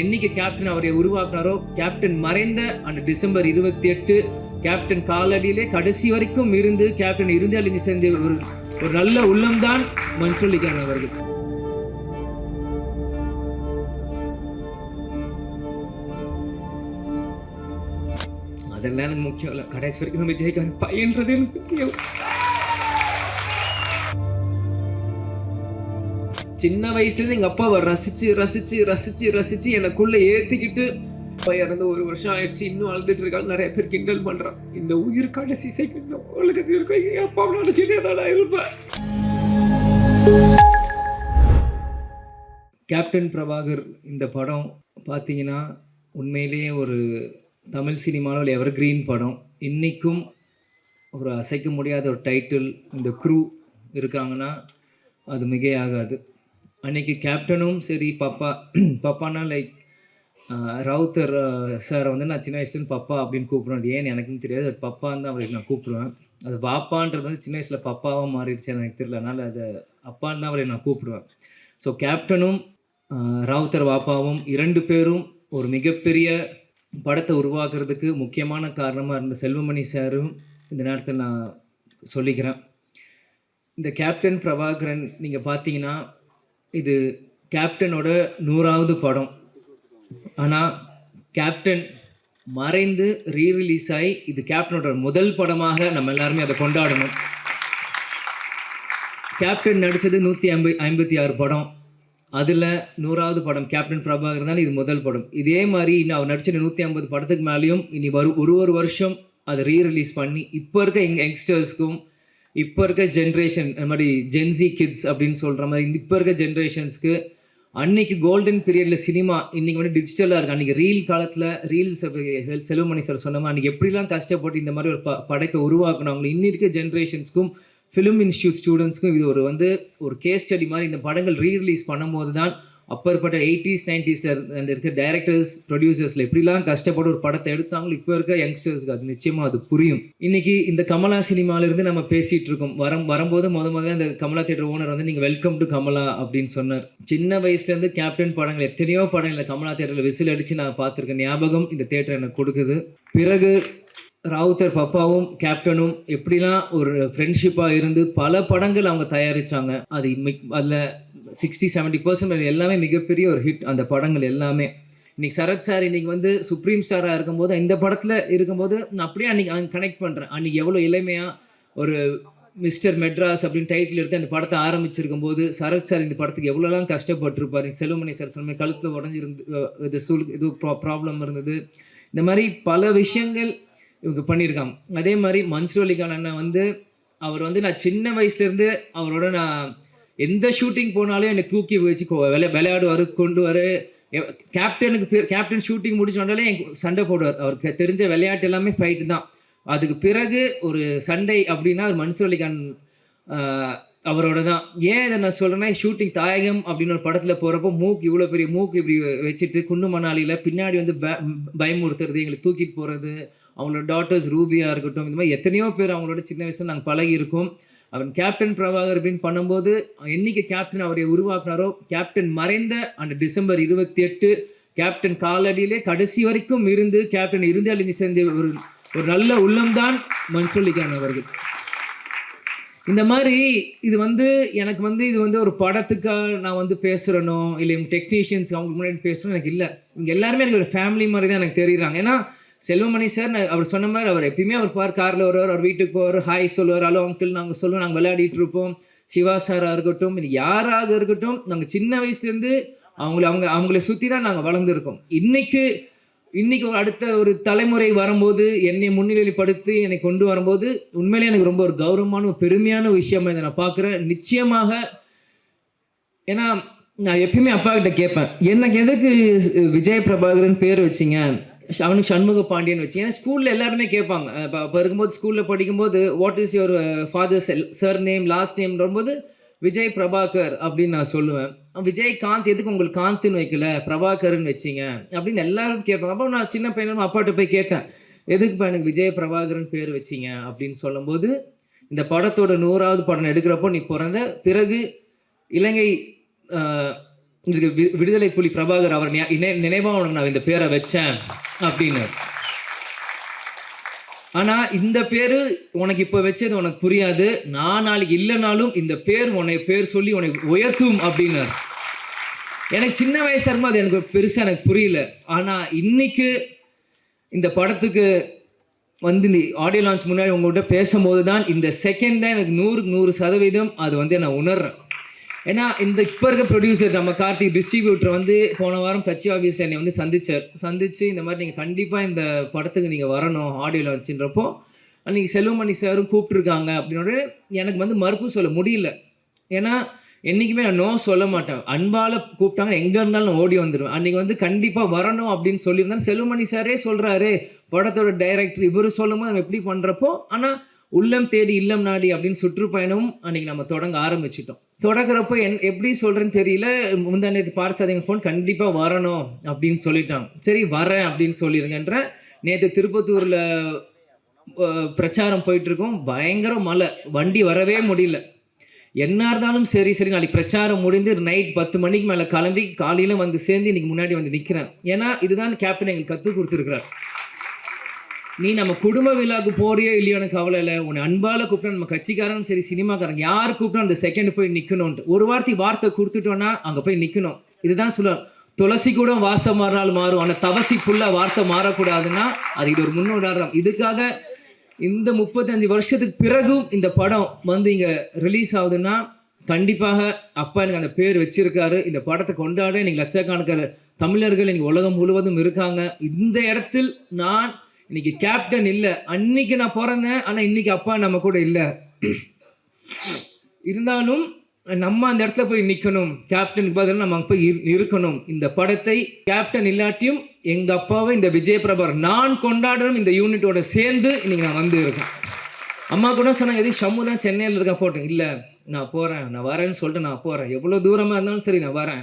என்னைக்கு கேப்டன் அவரை உருவாக்குனாரோ கேப்டன் மறைந்த அந்த டிசம்பர் இருபத்தி எட்டு கேப்டன் காலடியிலே கடைசி வரைக்கும் இருந்து கேப்டன் இருந்து அழிஞ்சு சேர்ந்த ஒரு ஒரு நல்ல உள்ளம்தான் மன்சொல்லிக்கான் அவர்கள். அதெல்லாம் எனக்கு முக்கியம் இல்லை. கடைசி வரைக்கும் நம்ம விஜயகாந்த் பையன்றது எனக்கு சின்ன வயசுலேருந்து எங்கள் அப்பாவை ரசித்து ரசித்து ரசித்து ரசித்து எனக்குள்ளே ஏற்றிக்கிட்டு அப்பா இறந்து ஒரு வருஷம் ஆயிடுச்சு. இன்னும் அழுதுட்டு இருக்காங்க. நிறைய பேர் கிண்டல் பண்றான். இந்த உயிர் கடைசி செகண்ட் அவளுக்கு இருக்கும் என் அப்பா நினைச்சுட்டே தான் இருப்பேன். கேப்டன் பிரபாகர் இந்த படம் பார்த்தீங்கன்னா உண்மையிலேயே ஒரு தமிழ் சினிமாவில் எவர் கிரீன் படம். இன்றைக்கும் ஒரு அசைக்க முடியாத ஒரு டைட்டில் இந்த க்ரூ இருக்காங்கன்னா அது மிகையாகாது. அன்னைக்கு கேப்டனும் சரி பப்பா பப்பானா லைக் ரவுத்தர் சார் வந்து நான் சின்ன வயசுல பப்பா அப்படின்னு கூப்பிடுவேன் ஏன் ஏன்னு எனக்கும் தெரியாது. அது பப்பான்னு தான் அவருக்கு நான் கூப்பிடுவேன். அது பாப்பான்றது வந்து சின்ன வயசில் பப்பாவாக மாறிடுச்சு எனக்கு தெரியல. அதனால் அதை அப்பான்னு தான் அவரை நான் கூப்பிடுவேன். ஸோ கேப்டனும் ராவுத்தர் பாப்பாவும் இரண்டு பேரும் ஒரு மிகப்பெரிய படத்தை உருவாக்குறதுக்கு முக்கியமான காரணமாக இருந்த செல்வமணி சாரும் இந்த நேரத்தில் நான் சொல்லிக்கிறேன். இந்த கேப்டன் பிரபாகரன் நீங்கள் பார்த்தீங்கன்னா இது கேப்டனோட நூறாவது படம். ஆனால் கேப்டன் மறைந்து ரீ ரிலீஸ் ஆகி இது கேப்டனோட முதல் படமாக நம்ம எல்லாருமே அதை கொண்டாடணும். கேப்டன் நடித்தது நூற்றி ஐம்பது ஐம்பத்தி ஆறு படம். அதில் நூறாவது படம் கேப்டன் பிரபாகர் தான் இது முதல் படம். இதே மாதிரி இன்னும் அவர் நடித்த நூற்றி ஐம்பது படத்துக்கு மேலேயும் இனி வரும் ஒரு ஒரு வருஷம் அதை ரீ ரிலீஸ் பண்ணி இப்போ இருக்க எங்கள் யங்ஸ்டர்ஸ்க்கும் இப்போ இருக்க ஜென்ரேஷன் அந்த மாதிரி ஜென்சி கிட்ஸ் அப்படின்னு சொல்கிற மாதிரி இப்போ இருக்க ஜென்ரேஷன்ஸ்க்கு அன்னைக்கு கோல்டன் பீரியடில் சினிமா இன்னைக்கு வந்து டிஜிட்டலாக இருக்கு. அன்றைக்கி ரீல் காலத்தில் ரீல்ஸ் செல்வமணி சார் சொன்ன மாதிரி எப்படிலாம் கஷ்டப்பட்டு இந்த மாதிரி ஒரு ப படைப்பை உருவாக்குனாங்களோ இன்னி இருக்க ஜென்ரேஷன்ஸ்க்கும் ஃபிலிம் இன்ஸ்டியூட் ஸ்டூடெண்ட்ஸ்க்கும் இது ஒரு வந்து ஒரு கேஸ் ஸ்டடி மாதிரி இந்த படங்கள் ரீ ரிலீஸ் பண்ணும்போது தான் அப்பற்பட்ட எயிட்டிஸ் நைன்டிஸில் அந்த இருக்க டைரக்டர்ஸ் ப்ரொடியூசர்ஸில் எப்படிலாம் கஷ்டப்பட்டு ஒரு படத்தை எடுத்தாங்களோ இப்போ இருக்க யங்ஸ்டர்ஸ்க்கு அது நிச்சயமாக அது புரியும். இன்னைக்கு இந்த கமலா சினிமாவிலேருந்து நம்ம பேசிகிட்டு இருக்கோம். வரம் வரும்போது முத முதல்ல அந்த கமலா தேட்டர் ஓனர் வந்து நீங்கள் வெல்கம் டு கமலா அப்படின்னு சொன்னார். சின்ன வயசுலேருந்து கேப்டன் படங்கள் எத்தனையோ படங்கள் கமலா தேட்டரில் விசில் அடித்து நான் பார்த்துருக்கேன். ஞாபகம் இந்த தேட்டர் எனக்கு கொடுக்குது. பிறகு ராவுத்தர் பப்பாவும் கேப்டனும் எப்படிலாம் ஒரு ஃப்ரெண்ட்ஷிப்பாக இருந்து பல படங்கள் அவங்க தயாரிச்சாங்க. அது அதில் சிக்ஸ்டி செவன்ட்டி பர்சன்ட் அது எல்லாமே மிகப்பெரிய ஒரு ஹிட் அந்த படங்கள் எல்லாமே. இன்னைக்கு சரத் சார் இன்னைக்கு வந்து சுப்ரீம் ஸ்டாராக இருக்கும்போது இந்த படத்தில் இருக்கும்போது நான் அப்படியே அன்னைக்கு கனெக்ட் பண்ணுறேன் அன்னைக்கு எவ்வளோ இளமையாக ஒரு மிஸ்டர் மெட்ராஸ் அப்படின்னு டைட்டில் எடுத்து அந்த படத்தை ஆரம்பிச்சிருக்கும் போது சரத் சார் இந்த படத்துக்கு எவ்வளோலாம் கஷ்டப்பட்டிருப்பாரு. செல்வமணி சார் சொன்ன கழுத்தில் உடஞ்சிருந்து இது சுல் இது ப்ராப்ளம் இருந்தது. இந்த மாதிரி பல விஷயங்கள் இவங்க பண்ணியிருக்காங்க. அதே மாதிரி மன்சூர் அலிகான் அண்ணன் வந்து அவர் வந்து நான் சின்ன வயசுலேருந்து அவரோட நான் எந்த ஷூட்டிங் போனாலும் என்னை தூக்கி வச்சு விளை விளையாடுவார் கொண்டு வர. கேப்டனுக்கு பேர் கேப்டன் ஷூட்டிங் முடிச்சு வந்தாலே சண்டை போடுவார். அவருக்கு தெரிஞ்ச விளையாட்டு எல்லாமே ஃபைட்டு தான். அதுக்கு பிறகு ஒரு சண்டை அப்படின்னா அது மன்சூர் அலிகான் அவரோட தான். ஏன் இதை நான் சொல்கிறேன்னா ஷூட்டிங் தாயகம் அப்படின்னு ஒரு படத்தில் போகிறப்போ மூக்கு இவ்வளோ பெரிய மூக்கு இப்படி வச்சுட்டு குண்டு மணாலியில் பின்னாடி வந்து ப- பயமுறுத்துறது எங்களை தூக்கிட்டு போகிறது அவங்களோட டாட்டர்ஸ் ரூபியாக இருக்கட்டும் இந்த மாதிரி எத்தனையோ பேர் அவங்களோட சின்ன வயசில் நாங்கள் பழகி இருக்கோம். அவன் கேப்டன் பிரபாகர் அப்படின்னு பண்ணும்போது என்னைக்கு கேப்டன் அவரை உருவாக்குனாரோ கேப்டன் மறைந்த அந்த டிசம்பர் இருபத்தி எட்டு கேப்டன் காலடியிலே கடைசி வரைக்கும் இருந்து கேப்டன் இருந்து அழிஞ்சு சேர்ந்த ஒரு ஒரு நல்ல உள்ளம்தான் மன்சொல்லிக்கான் அவர்கள். இந்த மாதிரி இது வந்து எனக்கு வந்து இது வந்து ஒரு படத்துக்காக நான் வந்து பேசுகிறனோ இல்லை டெக்னீஷியன்ஸ் அவங்களுக்கு முன்னாடி பேசணும் எனக்கு இல்லை. இங்கே எல்லாருமே எனக்கு ஒரு ஃபேமிலி மாதிரி தான் எனக்கு தெரியுறாங்க. ஏன்னா செல்வமணி சார் நான் அவர் சொன்ன மாதிரி அவர் எப்பயுமே அவர் பார் காரில் வருவார் அவர் வீட்டுக்கு போவார் ஹாய் சொல்லுவார் ஹலோ அங்கிள் நாங்கள் சொல்லுவோம் நாங்கள் விளையாடிட்டு இருப்போம். சிவா சாராக இருக்கட்டும் இது யாராக இருக்கட்டும் நாங்கள் சின்ன வயசுலேருந்து அவங்கள அவங்க அவங்கள சுற்றி தான் நாங்கள் வளர்ந்துருக்கோம். இன்னைக்கு இன்னைக்கு ஒரு அடுத்த ஒரு தலைமுறை வரும்போது என்னை முன்னிலைப்படுத்தி என்னை கொண்டு வரும்போது உண்மையிலே எனக்கு ரொம்ப ஒரு கௌரவமான ஒரு பெருமையான விஷயமா இதை நான் பார்க்குறேன். நிச்சயமாக ஏன்னா நான் எப்பயுமே அப்பா கிட்ட கேட்பேன் எனக்கு எதுக்கு விஜய் பிரபாகரன் பேர் வச்சீங்க? அவனுக்கு சண்முக பாண்டியன் வச்சு. ஏன்னா ஸ்கூலில் எல்லாருமே கேட்பாங்க. இப்போ இருக்கும்போது ஸ்கூலில் படிக்கும்போது what is your father sir name last name வரும்போது விஜய் பிரபாகர் அப்படின்னு நான் சொல்லுவேன். விஜய் காந்த் எதுக்கு உங்களுக்கு காந்த்னு வைக்கல? பிரபாகர்னு வச்சீங்க. அப்படின்னு எல்லாரும் கேட்பாங்க. அப்போ நான் சின்ன பையனும் அப்பாட்ட போய் கேட்டேன். எதுக்குப்பா எனக்கு விஜய் பிரபாகரன் பேர் வச்சீங்க? அப்படின்னு சொல்லும்போது இந்த படத்தோட நூறாவது படம் எடுக்கிறப்போ நீ பிறந்த பிறகு இலங்கை விடுதலை புலி பிரபாகர் அவர் நினைவாக நான் இந்த பேரை வச்சேன். அப்படின்னு. ஆனா இந்த பேரு உனக்கு இப்ப வச்சது உனக்கு புரியாது. நான் நாளைக்கு இல்லைனாலும் இந்த பேர் உன்னை பேர் சொல்லி உனக்கு உயர்த்தும் அப்படின்னார் எனக்கு சின்ன வயசா இருக்கும் அது எனக்கு பெருசா எனக்கு புரியல. ஆனா இன்னைக்கு இந்த படத்துக்கு வந்து நீ ஆடியோ லான்ச் முன்னாடி உங்கள்கிட்ட பேசும்போது தான் இந்த செகண்ட் தான் எனக்கு நூறுக்கு நூறு சதவீதம் அது வந்து நான் உணர்றேன். ஏன்னா இந்த இப்போ இருக்க ப்ரொடியூசர் நம்ம கார்த்திக் டிஸ்ட்ரிபியூட்டர் வந்து போன வாரம் கட்சி ஆஃபீஸ் என்னை வந்து சந்திச்சார். சந்திச்சு இந்த மாதிரி நீங்கள் கண்டிப்பாக இந்த படத்துக்கு நீங்கள் வரணும் ஆடியோவில் வச்சுன்றப்போ அன்றைக்கி செல்வமணி சாரும் கூப்பிட்ருக்காங்க அப்படின்னோட எனக்கு வந்து மறுப்பு சொல்ல முடியல. ஏன்னா என்றைக்குமே நான் நோ சொல்ல மாட்டேன். அன்பால் கூப்பிட்டாங்க எங்கே இருந்தாலும் நான் ஓடி வந்துடுவேன் அன்றைக்கி வந்து கண்டிப்பாக வரணும் அப்படின்னு சொல்லியிருந்தேன் செல்வமணி சாரே சொல்கிறாரு படத்தோட டைரக்டர் இவர் சொல்லும்போது நம்ம எப்படி பண்ணுறப்போ ஆனால் உள்ளம் தேடி இல்லம் நாடி அப்படின்னு சுற்றுப்பயணம் அன்றைக்கி நம்ம தொடங்க ஆரம்பிச்சிட்டோம். தொடங்குறப்போ என் எப்படி சொல்கிறேன்னு தெரியல. முந்தா நேற்று பார்த்தாதீங்க ஃபோன் கண்டிப்பாக வரணும் அப்படின்னு சொல்லிட்டான் சரி வரேன் அப்படின்னு சொல்லிடுங்கன்ற நேற்று திருப்பத்தூரில் பிரச்சாரம் போயிட்டு இருக்கோம் பயங்கர மழை. வண்டி வரவே முடியல. என்ன இருந்தாலும் சரி சரி நாளைக்கு பிரச்சாரம் முடிந்து நைட் பத்து மணிக்கு மேலே கிளம்பி காலையில் வந்து சேர்ந்து இன்னைக்கு முன்னாடி வந்து நிற்கிறேன் ஏன்னா இதுதான் கேப்டன் எங்களுக்கு கற்றுக் கொடுத்துருக்குறாரு. நீ நம்ம குடும்ப விழாக்கு போறியோ இல்லையோ எனக்கு கவலை இல்லை. உன்னை அன்பால கூப்பிட்டா நம்ம கட்சிக்காரனும் சரி சினிமாக்காரன் யார் கூப்பிட்டா அந்த செகண்ட் போய் நிற்கணும்ட்டு ஒரு வார்த்தை வார்த்தை கொடுத்துட்டோன்னா அங்கே போய் நிற்கணும் இதுதான் சொல்ல துளசி கூட வாசம் மாறினால் மாறும். ஆனால் தவசி வார்த்தை மாறக்கூடாதுன்னா அது இது ஒரு முன்னுதாரணம் இதுக்காக இந்த முப்பத்தஞ்சு வருஷத்துக்கு பிறகும் இந்த படம் வந்து இங்கே ரிலீஸ் ஆகுதுன்னா கண்டிப்பாக அப்பா எனக்கு அந்த பேர் வச்சிருக்காரு. இந்த படத்தை கொண்டாட இன்னைக்கு லட்சக்கணக்கான தமிழர்கள் இன்னைக்கு உலகம் முழுவதும் இருக்காங்க. இந்த இடத்தில் நான் இன்னைக்கு கேப்டன் இல்லை. அன்னைக்கு நான் பிறந்தேன். ஆனால் இன்னைக்கு அப்பா நம்ம கூட இல்லை. இருந்தாலும் நம்ம அந்த இடத்துல போய் நிற்கணும் கேப்டனுக்கு பதில் நம்ம அங்கே போய் இரு- இருக்கணும் இந்த படத்தை கேப்டன் இல்லாட்டியும் எங்கள் அப்பாவை இந்த விஜய் பிரபர் நான் கொண்டாடணும் இந்த யூனிட்டோட சேர்ந்து இன்னைக்கு நான் வந்து இருக்கேன் அம்மா கூட சொன்னாங்க எதுவும் ஷம்மு தான் சென்னையில் இருக்க போட்டேன். இல்லை நான் போகிறேன் நான் வரேன்னு சொல்லிட்டு நான் போகிறேன் எவ்வளோ தூரமாக இருந்தாலும் சரி நான் வரேன்.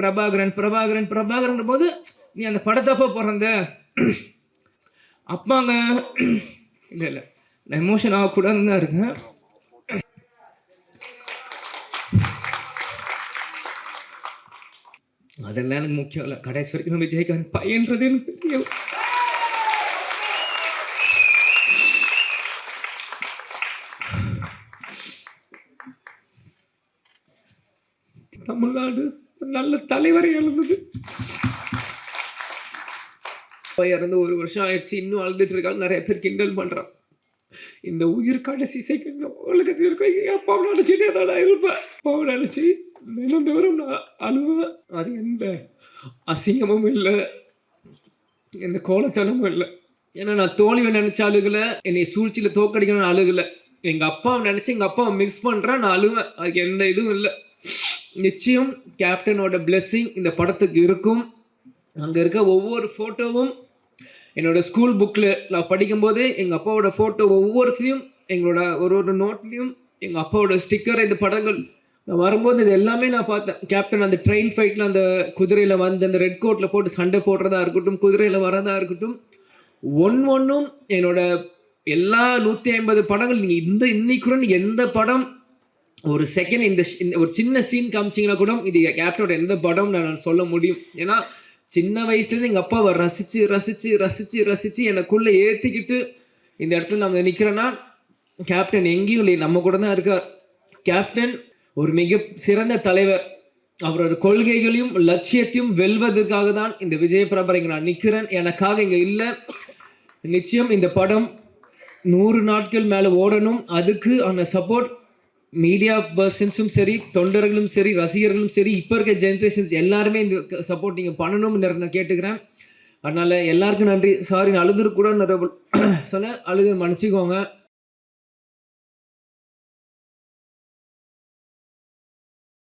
பிரபாகரன் பிரபாகரன் பிரபாகரன் போது நீ அந்த படத்தப்போ பிறந்த? அப்பாங்க இல்லை இல்லை. நான் எமோஷன் ஆகக்கூடாதுன்னு தான் இருக்கேன். அதெல்லாம் எனக்கு முக்கியம் இல்லை. கடைசி வரைக்கும் நம்ம விஜயகாந்த் பையன்றது எனக்கு தெரியும் தமிழ்நாடு. நல்ல தலைவரை எழுந்தது இறந்து ஒரு வருஷம் ஆயிடுச்சு இன்னும் அழுதுட்டு இருக்காங்க நிறைய பேர் கிண்டல் பண்றான். இந்த உயிர் கடைசி செகண்ட் உலகத்தில் இருக்க. அப்பாவை நினைச்சிட்டே தான் நான் இருப்பேன் அப்பாவை நினைச்சு தினந்தோறும் நான் அழுவேன். அது எந்த அசிங்கமும் இல்லை. எந்த கோலத்தனமும் இல்லை. ஏன்னா நான் தோல்வியை நினைச்ச அழுகல. என்னை சூழ்ச்சியில் தோக்கடிக்கணும்னு அழுகல. எங்க அப்பாவை நினைச்சு எங்க அப்பாவை மிஸ் பண்றேன் நான் அழுவேன். அதுக்கு எந்த இதுவும் இல்லை. நிச்சயம் கேப்டனோட பிளெஸ்ஸிங் இந்த படத்துக்கு இருக்கும். அங்கே இருக்க ஒவ்வொரு ஃபோட்டோவும் என்னோட ஸ்கூல் புக்கில் நான் படிக்கும்போது எங்கள் அப்பாவோட ஃபோட்டோ ஒவ்வொருத்தையும் எங்களோட ஒரு ஒரு நோட்லேயும் எங்கள் அப்பாவோட ஸ்டிக்கர் இந்த படங்கள். நான் வரும்போது இது எல்லாமே நான் பார்த்தேன். கேப்டன் அந்த ட்ரெயின் ஃபைட்டில் அந்த குதிரையில் வந்து அந்த ரெட் கோட்டில் போட்டு சண்டை போடுறதா இருக்கட்டும் குதிரையில் வரதா இருக்கட்டும் ஒன் ஒன்றும் என்னோட எல்லா நூற்றி ஐம்பது படங்கள் நீங்கள் இந்த இன்னைக்குடன் எந்த படம் ஒரு செகண்ட் இந்த ஒரு சின்ன சீன் காமிச்சிங்கன்னா கூட இது கேப்டனோட எந்த படம் நான் சொல்ல முடியும். ஏன்னா சின்ன வயசுலேருந்து எங்கள் அப்பாவை ரசித்து ரசித்து ரசித்து ரசித்து எனக்குள்ளே ஏற்றிக்கிட்டு இந்த இடத்துல நம்ம நிற்கிறேன்னா கேப்டன் எங்கேயும் இல்லை நம்ம கூட தான் இருக்கார். கேப்டன் ஒரு மிக சிறந்த தலைவர். அவரோட கொள்கைகளையும் லட்சியத்தையும் வெல்வதற்காக தான் இந்த விஜயபிரபர் இங்கே நான் நிற்கிறேன் எனக்காக இங்கே இல்லை. நிச்சயம் இந்த படம் நூறு நாட்கள் மேலே ஓடணும். அதுக்கு அந்த சப்போர்ட் மீடியா பர்சன்ஸும் சரி தொண்டர்களும் சரி ரசிகர்களும் சரி இப்போ இருக்க ஜென்ரேஷன்ஸ் எல்லாருமே இந்த சப்போர்ட் நீங்கள் பண்ணணும்னு நான் கேட்டுக்கிறேன். அதனால் எல்லாருக்கும் நன்றி. சாரி நான் அழுதுரு கூட சொன்னேன். அழுது மன்னிச்சுக்கோங்க.